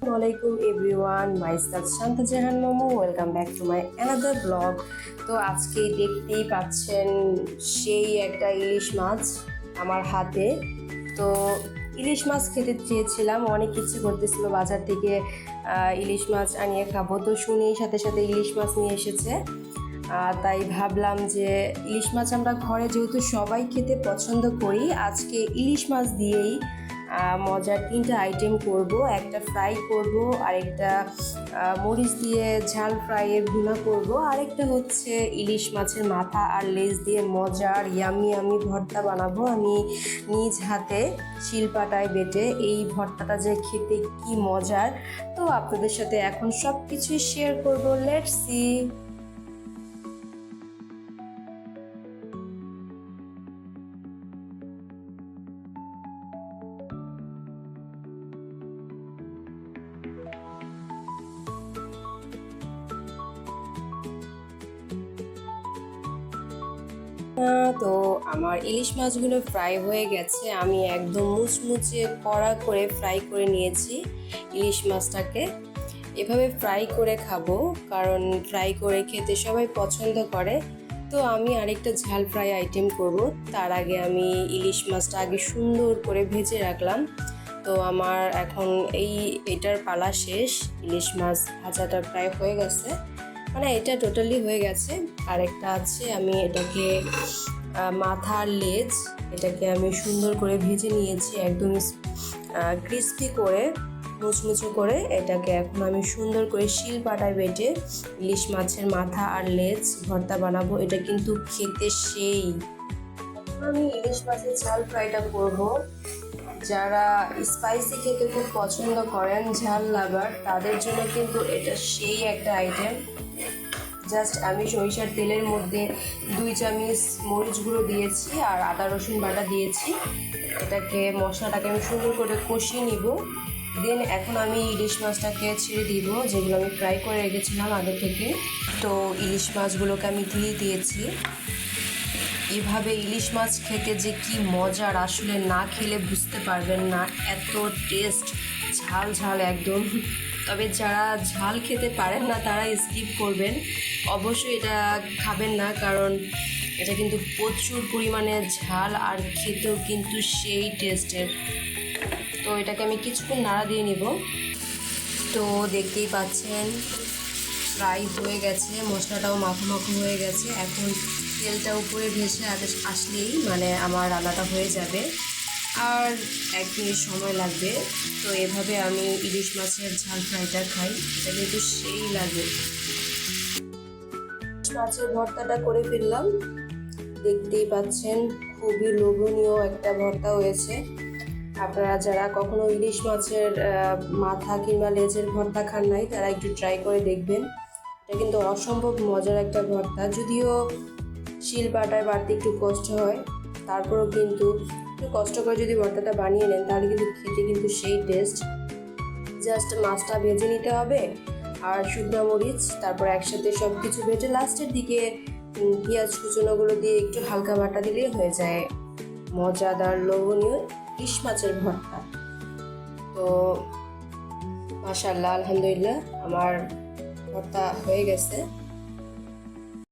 আসসালামাইকুম everyone, Meister Shanta Jahan Momo, welcome back to my another blog. তো আজকে দেখতেই পাচ্ছেন সেই একটা ইলিশ মাছ আমার হাতে। তো ইলিশ মাছ খেতে চেয়েছিলাম, অনেক কিছু করতেছিল, বাজার থেকে ইলিশ মাছ আনিয়ে খাব। তো শুনেই সাথে সাথে ইলিশ মাছ নিয়ে এসেছে। তাই ভাবলাম যে ইলিশ মাছ আমরা ঘরে যেহেতু সবাই খেতে পছন্দ করি, আজকে ইলিশ মাছ দিয়েই মজার তিনটা আইটেম করব। একটা ফ্রাই করব, আরেকটা মরিচ দিয়ে ঝাল ফ্রাইয়ের ভুনা করব। আরেকটা হচ্ছে ইলিশ মাছের মাথা আর লেজ দিয়ে মজার ইয়ামি আমি ভর্তা বানাবো। আমি নিজ হাতে শিলপাটায় বেটে এই ভর্তাটা যে খেতে কি মজার। তো আপনাদের সাথে এখন সব কিছুই শেয়ার করব। লেটস সি তো আমার ইলিশ মাছগুলো ফ্রাই হয়ে গেছে। আমি একদম মুচমুচে কড়া করে ফ্রাই করে নিয়েছি ইলিশ মাছটাকে। এভাবে ফ্রাই করে খাব, কারণ ফ্রাই করে খেতে সবাই পছন্দ করে। তো আমি আরেকটা ঝাল ফ্রাই আইটেম করব। তার আগে আমি ইলিশ মাছটা আগে সুন্দর করে ভেজে রাখলাম। তো আমার এখন এই, এটার পালা শেষ। ইলিশ মাছ ভাজাটা প্রায় হয়ে গেছে। মানে এটা টোটালি হয়ে গেছে। আর একটা আছে, আমি এটাকে মাথার লেজ, এটাকে আমি সুন্দর করে ভেজে নিয়েছি একদম ক্রিস্পি করে, মুচমুচো করে। এটাকে এখন আমি সুন্দর করে শিল পাটায় বেটে ইলিশ মাছের মাথা আর লেজ ভর্তা বানাবো। এটা কিন্তু খেতে সেই। আমি ইলিশ মাছের ঝাল ফ্রাইটা করব। যারা স্পাইসি খেতে খুব পছন্দ করেন, ঝাল লাভার তাদের জন্য কিন্তু এটা সেই একটা আইটেম জাস্ট আমি সরিষার তেলের মধ্যে দুই চামচ মরিচ গুঁড়ো দিয়েছি আর আদা রসুন বাটা দিয়েছি। এটাকে মশলাটাকে আমি সুন্দর করে কষিয়ে নিব। দেন এখন আমি ইলিশ মাছটাকে ছেড়ে দিব, যেগুলো আমি ফ্রাই করে রেখেছিলাম আগে থেকে। তো ইলিশ মাছগুলোকে আমি দিয়ে দিয়েছি। এভাবে ইলিশ মাছ খেতে যে কি মজার, আসলে না খেলে বুঝতে পারবেন না। এত টেস্ট ঝাল ঝাল একদম। তবে যারা ঝাল খেতে পারেন না, তারা স্কিপ করবেন। অবশ্যই এটা খাবেন না, কারণ এটা কিন্তু প্রচুর পরিমাণে ঝাল আর খেতেও কিন্তু সেই টেস্টের তো এটাকে আমি কিছুক্ষণ নাড়া দিয়ে নিব। তো দেখতেই পাচ্ছেন ফ্রাই হয়ে গেছে, মশলাটাও মাখো মাখো হয়ে গেছে। এখন তেলটা উপরে ভেসে আস- আসলেই মানে আমার রান্নাটা হয়ে যাবে। আর এক মিনিট সময় লাগবে। তো এভাবে আমি ইলিশ মাছের ঝাল ফ্রাইটা খাই। এটা কিন্তু সেই লাগে। মাছের ভর্তাটা করে ফেললাম। দেখতেই পাচ্ছেন, খুবই লোভনীয় একটা ভর্তা হয়েছে। আপনারা যারা কখনো ইলিশ মাছের মাথা কিংবা লেজের ভর্তা খান নাই, তারা একটু ট্রাই করে দেখবেন। এটা কিন্তু অসম্ভব মজার একটা ভর্তা। যদিও শিল বাটায় বাড়তে একটু কষ্ট হয়। তারপরও কিন্তু একটু কষ্ট করে যদি ভর্তাটা বানিয়ে নেন, তাহলে কিন্তু খেতে কিন্তু সেই টেস্ট জাস্ট মাছটা ভেজে নিতে হবে আর শুকনো মরিচ, তারপর একসাথে সব কিছু ভেজে লাস্টের দিকে পেঁয়াজ কুচনোগুলো দিয়ে একটু হালকা বাটা দিলেই হয়ে যায়। মজাদার লোভনীয় ইলিশ মাছের ভর্তা। তো মাশাল্লাহ আলহামদুলিল্লাহ, আমার ভর্তা হয়ে গেছে।